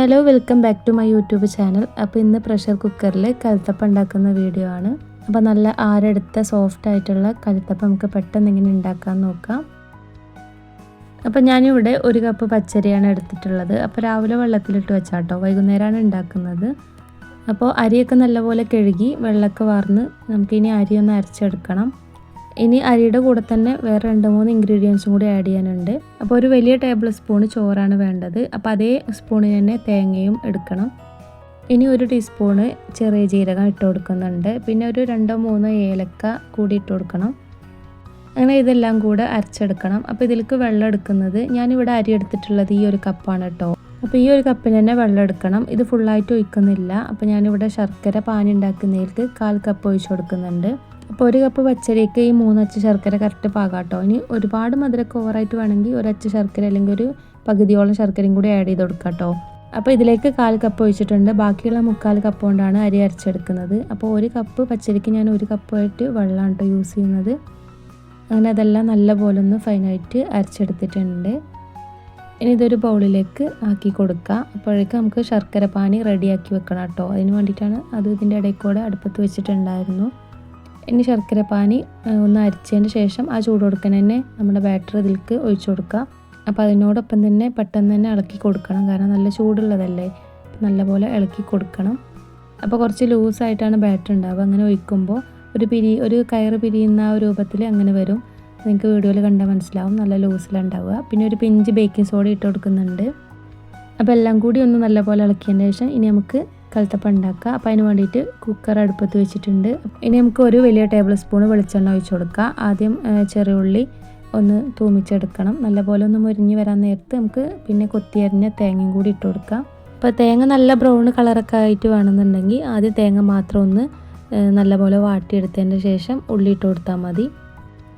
Hello welcome back to my YouTube channel അപ്പോൾ ഇന്ന് pressure കുക്കറിൽ കലുത്തപ്പം ഉണ്ടാക്കുന്ന വീഡിയോ ആണ്. അപ്പോൾ നല്ല ആരെടുത്ത സോഫ്റ്റ് ആയിട്ടുള്ള കലുത്തപ്പം നമുക്ക് പെട്ടെന്ന് ഇങ്ങനെ ഉണ്ടാക്കാൻ നോക്കാം. അപ്പോൾ ഞാനിവിടെ ഒരു കപ്പ് പച്ചരിയാണ് എടുത്തിട്ടുള്ളത്. അപ്പോൾ രാവിലെ വെള്ളത്തിലിട്ട് വെച്ചാട്ടോ. വൈകുന്നേരമാണ് ഉണ്ടാക്കുന്നത്. അപ്പോൾ അരിയൊക്കെ നല്ലപോലെ കഴുകി വെള്ളമൊക്കെ വാർന്ന് നമുക്കിനി അരിയൊന്ന് അരച്ചെടുക്കണം. ഇനി അരിയുടെ കൂടെ തന്നെ വേറെ രണ്ട് മൂന്ന് ഇൻഗ്രീഡിയൻസും കൂടി ആഡ് ചെയ്യാനുണ്ട്. അപ്പോൾ ഒരു വലിയ ടേബിൾ സ്പൂൺ ചോറാണ് വേണ്ടത്. അപ്പോൾ അതേ സ്പൂണിന് തന്നെ തേങ്ങയും എടുക്കണം. ഇനി ഒരു ടീസ്പൂണ് ചെറിയ ജീരകം ഇട്ട് കൊടുക്കുന്നുണ്ട്. പിന്നെ ഒരു രണ്ടോ മൂന്നോ ഏലക്ക കൂടി ഇട്ട് കൊടുക്കണം. അങ്ങനെ ഇതെല്ലാം കൂടെ അരച്ചെടുക്കണം. അപ്പോൾ ഇതിലേക്ക് വെള്ളം എടുക്കുന്നത് ഞാനിവിടെ അരി എടുത്തിട്ടുള്ളത് ഈ ഒരു കപ്പാണ് കേട്ടോ. അപ്പോൾ ഈ ഒരു കപ്പിന് തന്നെ വെള്ളം എടുക്കണം. ഇത് ഫുള്ളായിട്ട് ഒഴിക്കുന്നില്ല. അപ്പോൾ ഞാനിവിടെ ശർക്കര പാനി ഉണ്ടാക്കുന്നതിലേക്ക് കാൽ കപ്പ് ഒഴിച്ചു കൊടുക്കുന്നുണ്ട്. അപ്പോൾ ഒരു കപ്പ് പച്ചരിക്ക് ഈ മൂന്നച്ച് ശർക്കര കറക്റ്റ് പാകാട്ടോ. ഇനി ഒരുപാട് മധുരമൊക്കെ ഓവറായിട്ട് വേണമെങ്കിൽ ഒരച്ച് ശർക്കര അല്ലെങ്കിൽ ഒരു പകുതിയോളം ശർക്കരയും കൂടി ആഡ് ചെയ്ത് കൊടുക്കാം കേട്ടോ അപ്പോൾ ഇതിലേക്ക് കാൽ കപ്പ് ഒഴിച്ചിട്ടുണ്ട്. ബാക്കിയുള്ള മുക്കാൽ കപ്പ് കൊണ്ടാണ് അരി അരച്ചെടുക്കുന്നത്. അപ്പോൾ ഒരു കപ്പ് പച്ചരിക്ക് ഞാൻ ഒരു കപ്പായിട്ട് വെള്ളമാണ് കേട്ടോ യൂസ് ചെയ്യുന്നത്. അങ്ങനെ അതെല്ലാം നല്ല പോലെ ഒന്ന് ഫൈനായിട്ട് അരച്ചെടുത്തിട്ടുണ്ട്. ഇനി ഇതൊരു ബൗളിലേക്ക് ആക്കി കൊടുക്കുക അപ്പോഴേക്ക് നമുക്ക് ശർക്കര പാനി റെഡിയാക്കി വെക്കണം കേട്ടോ. അതിന് വേണ്ടിയിട്ടാണ് അത് ഇതിന്റെ ഇടയിൽ കൂടെ അടുപ്പത്ത് വെച്ചിട്ടുണ്ടായിരുന്നു. ഇനി ശർക്കര പാനി ഒന്ന് അരിച്ചതിന് ശേഷം ആ ചൂട് കൊടുക്കാൻ തന്നെ നമ്മുടെ ബാറ്റർ ഇതിലേക്ക് ഒഴിച്ചു കൊടുക്കുക. അപ്പോൾ അതിനോടൊപ്പം തന്നെ പെട്ടെന്ന് തന്നെ ഇളക്കി കൊടുക്കണം. കാരണം നല്ല ചൂടുള്ളതല്ലേ? നല്ലപോലെ ഇളക്കി കൊടുക്കണം. അപ്പോൾ കുറച്ച് ലൂസായിട്ടാണ് ബാറ്റർ ഉണ്ടാവുക. അങ്ങനെ ഒഴിക്കുമ്പോൾ ഒരു പിരി ഒരു കയറ് പിരിയുന്ന ആ രൂപത്തിൽ അങ്ങനെ വരും. നിങ്ങൾക്ക് വീഡിയോയിൽ കണ്ടാൽ മനസ്സിലാവും. നല്ല ലൂസിലുണ്ടാവുക പിന്നെ ഒരു പിഞ്ച് ബേക്കിംഗ് സോഡ ഇട്ട് കൊടുക്കുന്നുണ്ട്. അപ്പോൾ എല്ലാം കൂടി ഒന്ന് നല്ലപോലെ ഇളക്കിയതിന് ശേഷം ഇനി നമുക്ക് കലത്തപ്പം ഉണ്ടാക്കുക. അപ്പോൾ അതിന് വേണ്ടിയിട്ട് കുക്കർ അടുപ്പത്ത് വെച്ചിട്ടുണ്ട്. ഇനി നമുക്ക് ഒരു വലിയ ടേബിൾ സ്പൂൺ വെളിച്ചെണ്ണ ഒഴിച്ച് കൊടുക്കുക. ആദ്യം ചെറിയ ഉള്ളി ഒന്ന് തൂമിച്ചെടുക്കണം. നല്ലപോലെ ഒന്ന് മുരിഞ്ഞ് വരാൻ നേരത്ത് നമുക്ക് പിന്നെ കൊത്തിയരിഞ്ഞ തേങ്ങയും കൂടി ഇട്ട് കൊടുക്കാം അപ്പോൾ തേങ്ങ നല്ല ബ്രൗൺ കളറൊക്കെ ആയിട്ട് വേണമെന്നുണ്ടെങ്കിൽ ആദ്യം തേങ്ങ മാത്രം ഒന്ന് നല്ലപോലെ വാട്ടിയെടുത്തതിന്റെ ശേഷം ഉള്ളി ഇട്ട് കൊടുത്താൽ മതി.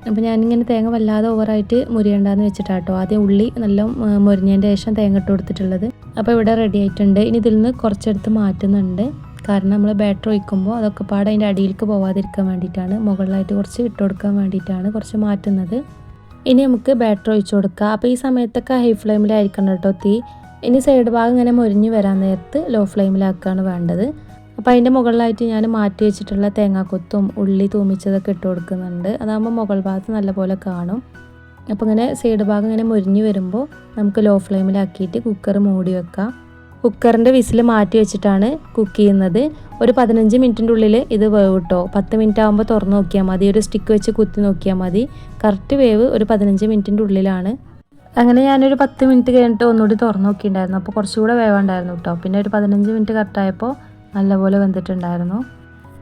അപ്പോൾ ഞാനിങ്ങനെ തേങ്ങ വല്ലാതെ ഓവറായിട്ട് മുരിയണ്ടെന്ന് വെച്ചിട്ടാട്ടോ ആദ്യം ഉള്ളി നല്ല മുരിഞ്ഞതിന്റെ ശേഷം തേങ്ങ ഇട്ട് കൊടുത്തിട്ടുള്ളത്. അപ്പോൾ ഇവിടെ റെഡി ആയിട്ടുണ്ട്. ഇനി ഇതിൽ നിന്ന് കുറച്ചെടുത്ത് മാറ്റുന്നുണ്ട്. കാരണം നമ്മൾ ബാറ്റർ ഒഴിക്കുമ്പോൾ അതൊക്കെ പാടെ അതിന്റെ അടിയിലേക്ക് പോവാതിരിക്കാൻ വേണ്ടിയിട്ടാണ്. മുകളിലായിട്ട് കുറച്ച് ഇട്ട് കൊടുക്കാൻ വേണ്ടിയിട്ടാണ് കുറച്ച് മാറ്റുന്നത്. ഇനി നമുക്ക് ബാറ്റർ ഒഴിച്ചു കൊടുക്കുക അപ്പോൾ ഈ സമയത്തൊക്കെ ഹൈ ഫ്ലെയിമിലായിരിക്കണം കേട്ടോ തീ. ഇനി സൈഡ് ഭാഗം ഇങ്ങനെ മുരിഞ്ഞ് വരാൻ നേരത്ത് ലോ ഫ്ലെയിമിലാക്കുകയാണ് വേണ്ടത്. അപ്പോൾ അതിന്റെ മുകളിലായിട്ട് ഞാൻ മാറ്റി വെച്ചിട്ടുള്ള തേങ്ങാക്കൊത്തും ഉള്ളി തൂമിച്ചതൊക്കെ ഇട്ട് കൊടുക്കുന്നുണ്ട്. അതാകുമ്പോൾ മുകൾ ഭാഗത്ത് നല്ലപോലെ കാണും. അപ്പോൾ ഇങ്ങനെ സൈഡ് ഭാഗം ഇങ്ങനെ മുരിഞ്ഞ് വരുമ്പോൾ നമുക്ക് ലോ ഫ്ലെയിമിലാക്കിയിട്ട് കുക്കർ മൂടി വെക്കാം. കുക്കറിന്റെ വിസിൽ മാറ്റി വെച്ചിട്ടാണ് കുക്ക് ചെയ്യുന്നത്. ഒരു പതിനഞ്ച് മിനിറ്റിന്റെ ഉള്ളിൽ ഇത് വേവ് കിട്ടോ പത്ത് മിനിറ്റ് ആകുമ്പോൾ തുറന്ന് നോക്കിയാൽ മതി. ഒരു സ്റ്റിക്ക് വെച്ച് കുത്തി നോക്കിയാൽ മതി. കറക്റ്റ് വേവ് ഒരു പതിനഞ്ച് മിനിറ്റിന്റെ ഉള്ളിലാണ്. അങ്ങനെ ഞാനൊരു പത്ത് മിനിറ്റ് കഴിഞ്ഞിട്ട് ഒന്നുകൂടി തുറന്ന് നോക്കിയിട്ടുണ്ടായിരുന്നു. അപ്പോൾ കുറച്ചുകൂടെ വേവുണ്ടായിരുന്നു കേട്ടോ പിന്നെ ഒരു പതിനഞ്ച് മിനിറ്റ് കറക്റ്റായപ്പോൾ നല്ലപോലെ വെന്തിട്ടുണ്ടായിരുന്നു.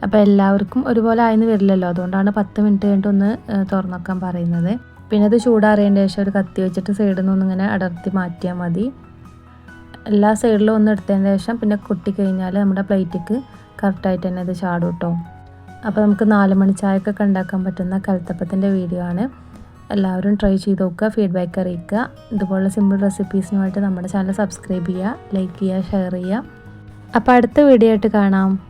അപ്പോൾ എല്ലാവർക്കും ഒരുപോലെ ആയെന്ന് വരില്ലല്ലോ. അതുകൊണ്ടാണ് പത്ത് മിനിറ്റ് കഴിഞ്ഞിട്ട് ഒന്ന് തുറന്നൊക്കാൻ പറയുന്നത്. പിന്നെ അത് ചൂടാറിയതിന്റെ ശേഷം ഒരു കത്തി വെച്ചിട്ട് സൈഡിൽ നിന്ന് ഇങ്ങനെ അടർത്തി മാറ്റിയാൽ മതി. എല്ലാ സൈഡിലും ഒന്ന് എടുത്തതിന് ശേഷം പിന്നെ കുട്ടി കഴിഞ്ഞാൽ നമ്മുടെ പ്ലേറ്റിക്ക് കറക്റ്റായിട്ട് തന്നെ ഇത് ചാടും കേട്ടോ അപ്പോൾ നമുക്ക് നാല് മണി ചായക്കൊക്കെ ഉണ്ടാക്കാൻ പറ്റുന്ന കലത്തപ്പത്തിന്റെ വീഡിയോ ആണ്. എല്ലാവരും ട്രൈ ചെയ്ത് നോക്കുക ഫീഡ്ബാക്ക് അറിയിക്കുക. ഇതുപോലുള്ള സിമ്പിൾ റെസിപ്പീസിനുമായിട്ട് നമ്മുടെ ചാനൽ സബ്സ്ക്രൈബ് ചെയ്യുക ലൈക്ക് ചെയ്യുക ഷെയർ ചെയ്യുക. അപ്പോൾ അടുത്ത വീഡിയോ ആയിട്ട് കാണാം.